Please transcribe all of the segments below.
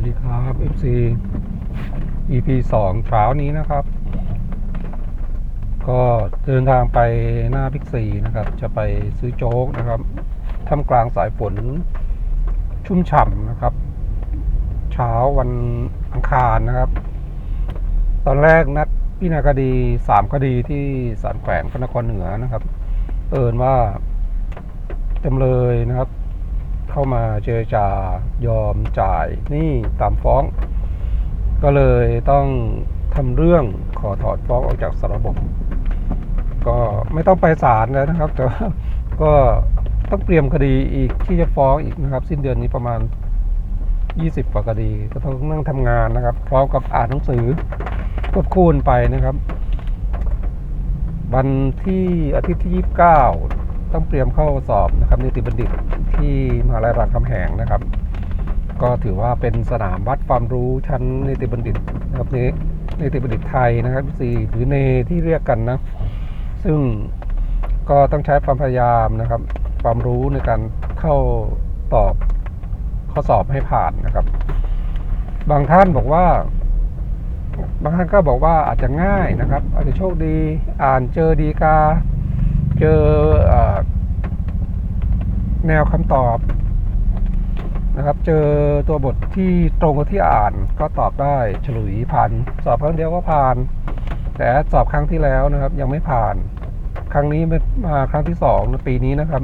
วัสดีครับ FC EP สองเช้านี้นะครับ ก็เดินทางไปหน้าพิกซีนะครับ จะไปซื้อโจ๊กนะครับท่ามกลางสายฝนชุ่มฉ่ำนะครับ เช้าวันอังคารนะครับ ตอนแรกนัดพิจารณาคดีสามคดีที่ศาลแขวงพระนครเหนือนะครับ เอินว่าจำเลยนะครับ เข้ามาเจรจายอมจ่ายหนี่ตามฟ้อง ก็เลยต้องทำเรื่องขอถอนฟ้องออกจากสารบบ ก็ไม่ต้องไปศาลแล้วนะครับ แต่ว่าก็ต้องเตรียมคดีอีกที่จะฟ้องอีกนะครับ สิ้นเดือนนี้ประมาณ 20กว่าคดี ก็ต้องนั่งทำงานนะครับ พร้อมกับอ่านหนังสือควบคู่กันไปนะครับ วันที่อาทิตย์ที่ 29 ต้องเตรียมเข้าสอบนะครับนิติบัณฑิตที่มหาลัยรามคำแหงนะครับ ก็ถือว่าเป็นสนามวัดความรู้ชั้นนิติบัณฑิตนะครับนี้นิติบัณฑิตไทยนะครับสี่หรือเนที่เรียกกันนะ ซึ่งก็ต้องใช้ความพยายามนะครับ ความรู้ในการเข้าตอบข้อสอบให้ผ่านนะครับ บางท่านบอกว่า บางท่านก็บอกว่าอาจจะง่ายนะครับ อาจจะโชคดีอ่านเจอดีกา เจออแนวคำตอบนะครับ เจอตัวบทที่ตรงกับที่อ่านก็ตอบได้ฉลุยผ่าน สอบครั้งเดียวก็ผ่าน แต่สอบครั้งที่แล้วนะครับ ยังไม่ผ่าน ครั้งนี้มาครั้งที่สองปีนี้นะครับ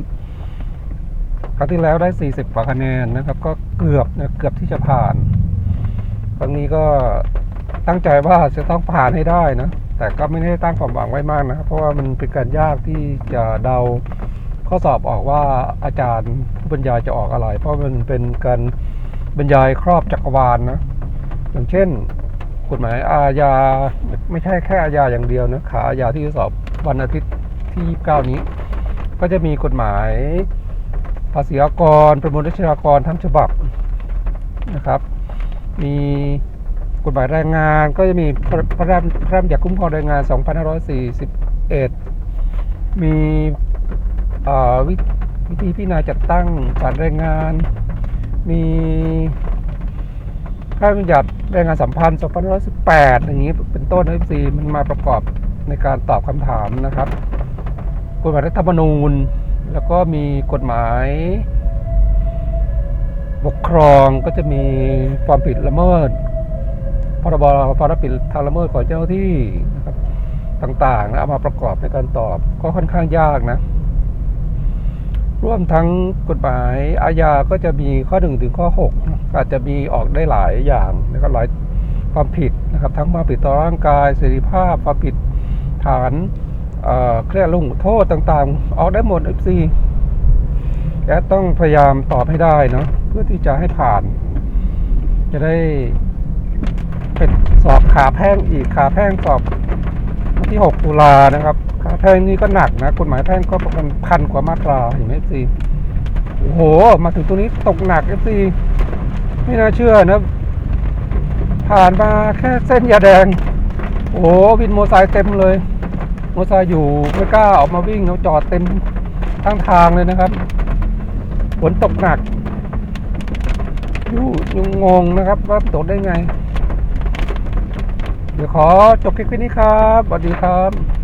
ครั้งที่แล้วได้ 40 กว่าคะแนนนะครับ ก็เกือบนะเกือบที่จะผ่าน ครั้งนี้ก็ตั้งใจว่าจะต้องผ่านให้ได้นะ แต่ก็ไม่ได้ตั้งความหวังไว้มากนะครับเพราะว่ามันเป็นการยากที่จะเดาข้อสอบออกว่าอาจารย์ผู้บรรยายจะออกอะไร เพราะมันเป็นการบรรยายครอบจักรวาลนะอย่างเช่นกฎหมายอาญาไม่ใช่แค่อาญาอย่างเดียวนะขาอาญาที่จะสอบวันอาทิตย์ที่ 29 นี้ ก็จะมีกฎหมายภาษีอากรประมวลรัชากรทั้งฉบับนะครับ มี กฎหมายแรงงานก็จะมีพระราชพระราชบัญญัติคุ้มครองแรงงาน 2541 มีเอ่อวิวิธีพิจารณาจัดตั้งศาลแรงงาน มีพระราชบัญญัติแรงงานสัมพันธ์ 2518 อย่างนี้เป็นต้นนะซีมันมาประกอบในการตอบคำถามนะครับกฎหมายรัฐธรรมนูญ แล้วก็มีกฎหมายปกครองก็จะมีความผิดละเมิด รบควารับผิดทางละเมิดของเจ้าหน้าที่นะครับต่างๆนะเอามาประกอบในการตอบก็ค่อนข้างยากนะร่วมทั้งกฎหมายอาญาก็จะมีข้อหนึ่งถึงข้อ6อาจจะมีออกได้หลายอย่างนะครับหลายความผิดนะครับ ทั้งความผิดต่อร่างกายเสรีภาพความผิดฐานเครียดลุงโทษต่างๆ ออกได้หมด FC และต้องพยายามตอบให้ได้เนาะเพื่อที่จะให้ผ่าน จะได้ เป็นสอบขาแพ่งอีกขาแพ่งสอบที่ 6 ตุลานะครับขาแพ่งนี่ก็หนักนะกฎหมายแพ่งก็ประมาณพันกว่ามาตราเห็นไหมซีโอ้โห มาถึงตัวนี้ตกหนักเอฟซีไม่น่าเชื่อนะ ผ่านมาแค่เส้นยาแดง โอ้โหวินโมไซค์เต็มเลย โมไซค์อยู่ไม่กล้าออกมาวิ่งเขาจอดเต็มทั้งทางเลยนะครับฝนตกหนักอยู่ยังงงนะครับว่าตกได้ไง เดี๋ยวขอจบคลิปนี้ครับสวัสดีครับ